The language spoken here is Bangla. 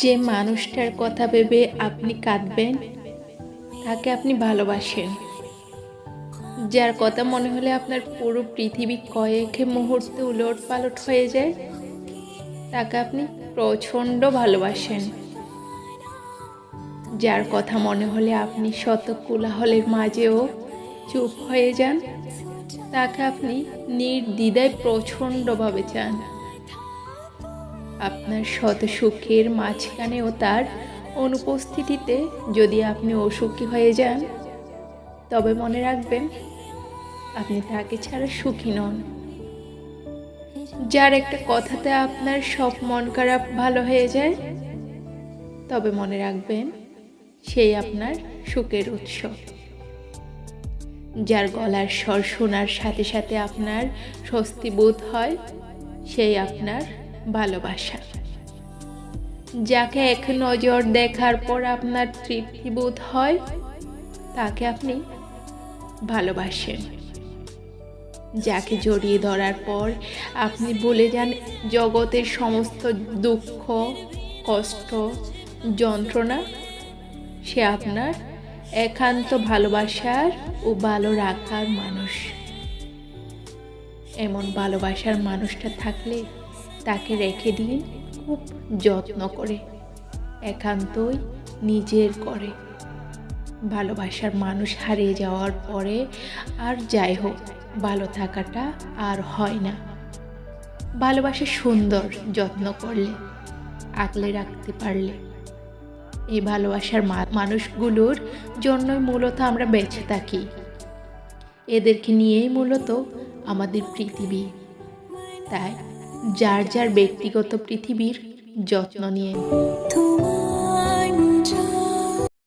যে মানুষটার কথা ভেবে আপনি কাঁদবেন, তাকে আপনি ভালোবাসেন। যার কথা মনে হলে আপনার পুরো পৃথিবী কয়েক মুহূর্তে উলট পালট হয়ে যায়, তাকে আপনি প্রচণ্ড ভালোবাসেন। যার কথা মনে হলে আপনি শত কোলাহলের মাঝেও চুপ হয়ে যান, তাকে আপনি নির্দ্বিধায় প্রচণ্ডভাবে চান। আপনার শত সুখের মাঝখানেও তার অনুপস্থিতিতে যদি আপনি অসুখী হয়ে যান, তবে মনে রাখবেন, আপনি তাকে ছাড়া সুখী নন। যার একটা কথাতে আপনার সব মন খারাপ ভালো হয়ে যায়, তবে মনে রাখবেন, সেই আপনার সুখের উৎস। যার গলার স্বর শোনার সাথে সাথে আপনার স্বস্তি বোধ হয়, সেই আপনার ভালোবাসা। যাকে এক নজর দেখার পর আপনার তৃপ্তি বোধ হয়, তাকে আপনি ভালোবাসেন। যাকে জড়িয়ে ধরার পর আপনি ভুলে যান, জগতের সমস্ত দুঃখ, কষ্ট, যন্ত্রণা, সে আপনার একান্ত ভালোবাসার ও ভালো রাখার মানুষ। এমন ভালোবাসার মানুষটা থাকলে তাকে রেখে দিন খুব যত্ন করে, একান্তই নিজের করে। ভালোবাসার মানুষ হারিয়ে যাওয়ার পরে আর যাই হোক, ভালো থাকাটা আর হয় না। ভালোবাসা সুন্দর যত্ন করলে আগলে রাখতে পারলে। এই ভালোবাসার মানুষগুলোর জন্যই মূলত আমরা বেঁচে থাকি। এদেরকে নিয়েই মূলত আমাদের পৃথিবী। তাই যার যার ব্যক্তিগত পৃথিবীর যত্ন নিয়ে।